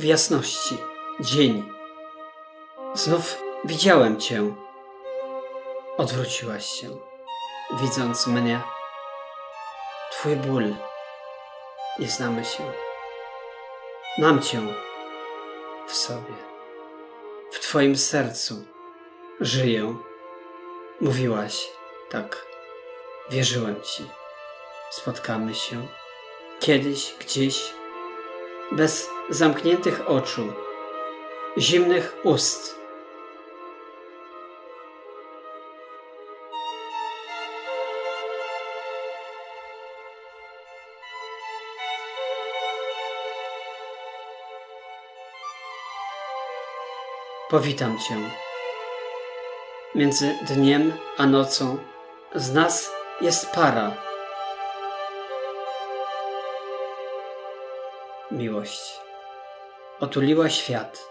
w jasności, dzień. Znów widziałem cię. Odwróciłaś się, widząc mnie. Twój ból. Nie znamy się. Mam cię w sobie. W twoim sercu żyję. Mówiłaś tak. Wierzyłem ci. Spotkamy się kiedyś, gdzieś, bez zamkniętych oczu, zimnych ust. Powitam cię. Między dniem a nocą z nas jest para. Miłość otuliła świat.